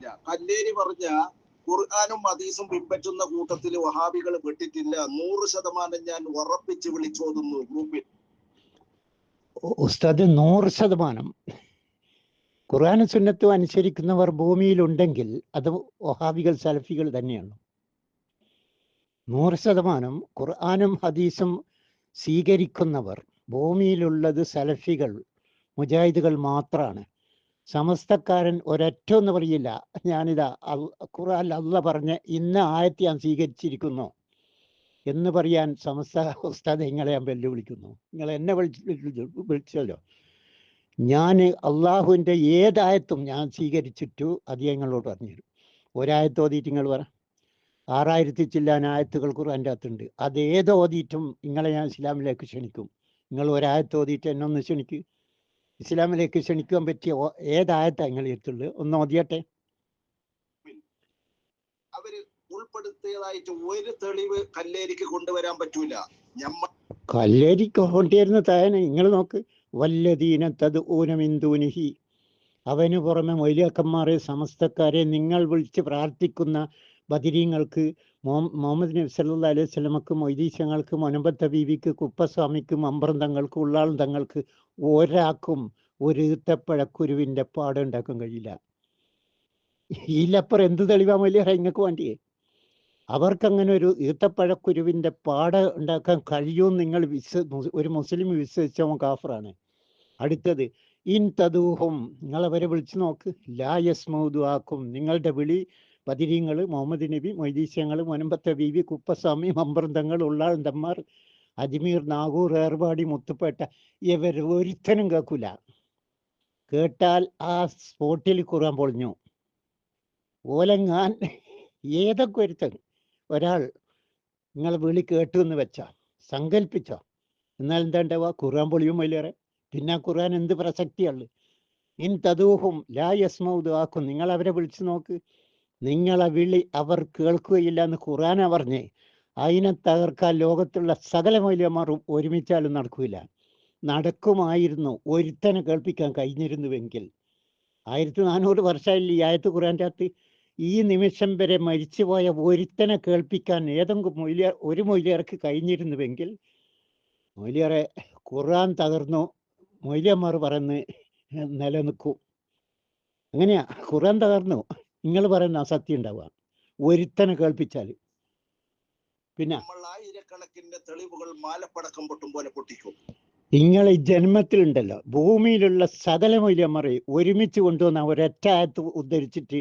കല്ലേരി പറഞ്ഞ ഖുർആാനും ഹദീസും പിൻപറ്റുന്ന കൂട്ടത്തിൽ വഹാബികൾ പെട്ടിട്ടില്ല. നൂറ് ശതമാനം ഞാൻ ഉറപ്പിച്ച് വിളിച്ചോതുന്നു ഗ്രൂപ്പിൽ. ഉസ്താദ് നൂറ് ശതമാനം. ഖുർആാന സുന്നത്തും അനുസരിക്കുന്നവർ ഭൂമിയിലുണ്ടെങ്കിൽ അത് വഹാബികൾ സലഫികൾ തന്നെയാണ്. നൂറ് ശതമാനം ഖുർആാനും ഹദീസും സ്വീകരിക്കുന്നവർ ഭൂമിയിലുള്ളത് സലഫികൾ മുജാഹിദുകൾ മാത്രമാണ് സമസ്തക്കാരൻ ഒരൊറ്റ എന്ന് പറയില്ല. ഞാനിതാ ഖുർആനിൽ അല്ല പറഞ്ഞ് ഇന്ന ആയത്ത് ഞാൻ സ്വീകരിച്ചിരിക്കുന്നു എന്ന് പറയാൻ സമസ്ത ഉസ്താദ് നിങ്ങളെ ഞാൻ വെല്ലുവിളിക്കുന്നു. നിങ്ങൾ എന്നെ വിളിച്ച് വിളിച്ചല്ലോ. ഞാൻ അള്ളാഹുവിന്റെ ഏതായത്തും ഞാൻ സ്വീകരിച്ചിട്ടു അത് ഞങ്ങളോട് പറഞ്ഞുതരും. ഒരായത്ത് ഓതിയിട്ട് നിങ്ങൾ പറ. ആറായിരത്തി ചില്ലാൻ ആയത്തുകൾ ഖുർആന്റെ അകത്തുണ്ട്. അത് ഏത് ഓതിയിട്ടും നിങ്ങളെ ഞാൻ ഇസ്ലാമിലേക്ക് ക്ഷണിക്കും. നിങ്ങൾ ഒരായത്ത് ഓതിയിട്ട് എന്നെ ഒന്ന് ക്ഷണിക്ക്. ഇസ്ലാമിലേക്ക് ക്ഷണിക്കാൻ പറ്റിയ ഏതായത്താണ് നിങ്ങൾ എത്തുള്ളൂ ഒന്ന് ഓതിയട്ടെ അവർ ഉൾപ്പെടുത്തിയതായിട്ട് ഒരു തെളിവ് കല്ലേരിക്ക് കൊണ്ടുവരാൻ പറ്റൂല. കല്ലേരിക്ക് കൊണ്ടിരുന്ന തായനെ നിങ്ങൾ നോക്ക്. വല്ലതീന തത് ഊനമിന്ദൂനിഹി അവന് പുറമെ മൊയ്ലിയാക്കന്മാരെ സമസ്തക്കാരെ നിങ്ങൾ വിളിച്ച് പ്രാർത്ഥിക്കുന്ന ബദിരീങ്ങൾക്ക് മൊഹ- മുഹമ്മദ് നബി സല്ലാ അലൈഹി സ്വലമക്ക് മൊയ്തീശങ്ങൾക്ക് മൊനമ്പത്ത ബീവിക്ക് കുപ്പസ്വാമിക്കും അമ്പ്രം തങ്ങൾക്ക് ഉള്ളാളും തങ്ങൾക്ക് ഒരാൾക്കും ഒരു ഈത്തപ്പഴക്കുരുവിന്റെ പാടം ഉണ്ടാക്കാൻ കഴിയില്ല. ഇതിലപ്പുറം എന്ത് തെളിവാ വലിയ നിങ്ങൾക്ക് വേണ്ടിയേ? അവർക്കങ്ങനെ ഒരു ഈത്തപ്പഴക്കുരുവിന്റെ പാട ഉണ്ടാക്കാൻ കഴിയുമെന്ന് നിങ്ങൾ വിശ്വ ഒരു മുസ്ലിം വിശ്വസിച്ചവൻ കാഫറാണ്. അടുത്തത് ഇൻ തദൂഹും നിങ്ങൾ അവരെ വിളിച്ചു നോക്ക്. ലാ യസ്മൗദു ആക്കും നിങ്ങളുടെ വിളി ബദിരീങ്ങൾ മുഹമ്മദ് നബി മൊയ്തീസ്യങ്ങൾ മുനമ്പത്തെ ബീവി കുപ്പസ്വാമി മമ്പ്രന്തങ്ങൾ ഉള്ളാന്തന്മാർ അജ്മീർ നാഗൂർ ഏർവാടി മുത്തുപ്പേട്ട ഇവർ ഒരുത്തനും കേൾക്കൂല. കേട്ടാൽ ആ സ്പോട്ടിൽ കുറാൻ പൊളിഞ്ഞു. ഓലങ്ങാൻ ഏതൊക്കെ ഒരുത്തൻ? ഒരാൾ നിങ്ങളെ വിളി കേട്ടു എന്ന് വെച്ചോ സങ്കല്പിച്ചോ എന്നാൽ എന്താ ഉണ്ടാവുക ഖുർആൻ പൊളിയും വലിയേറെ പിന്നെ ഖുർആൻ എന്ത് പ്രസക്തിയുള്ളു ഇൻ തദൂഹും ലാ യസ്മൗദ് ആക്കും. നിങ്ങൾ അവരെ വിളിച്ചു നോക്ക്. നിങ്ങളെ വിളി അവർ കേൾക്കുകയില്ല എന്ന് ഖുറാന പറഞ്ഞ് അതിനെ തകർക്കാൻ ലോകത്തുള്ള സകല മൗല്യന്മാരും ഒരുമിച്ചാലും നടക്കില്ല നടക്കുമായിരുന്നു ഒരുത്തനെ കേൾപ്പിക്കാൻ കഴിഞ്ഞിരുന്നുവെങ്കിൽ. ആയിരത്തി നാനൂറ് വർഷമായില്ല ഈ ആയത്ത് ഖുറാന്റെ അകത്ത്? ഈ നിമിഷം വരെ മരിച്ചുപോയ ഒരുത്തനെ കേൾപ്പിക്കാൻ ഏതെങ്കിലും മൂല്യ ഒരു മൊയ്ലിയർക്ക് കഴിഞ്ഞിരുന്നുവെങ്കിൽ മൊയ്ലിയറെ ഖുർആൻ തകർന്നു മൊയ്ലിയന്മാർ പറന്ന് നിലനിൽക്കും. അങ്ങനെയാ. ഖുർആൻ തകർന്നു. നിങ്ങൾ പറയുന്ന അസത്യം ഉണ്ടാവുക. ഒരുത്തനെ കേൾപ്പിച്ചാൽ പിന്നെ തെളിവുകൾ മാലപ്പടക്കം പൊട്ടും പോലെ പൊട്ടിക്കും. നിങ്ങൾ ഈ ജന്മത്തിലുണ്ടല്ലോ. ഭൂമിയിലുള്ള സകല മൂല്യന്മാരെ ഒരുമിച്ച് കൊണ്ടുവന്ന ഒരൊറ്റ ആയത്ത് ഉദ്ധരിച്ചിട്ട്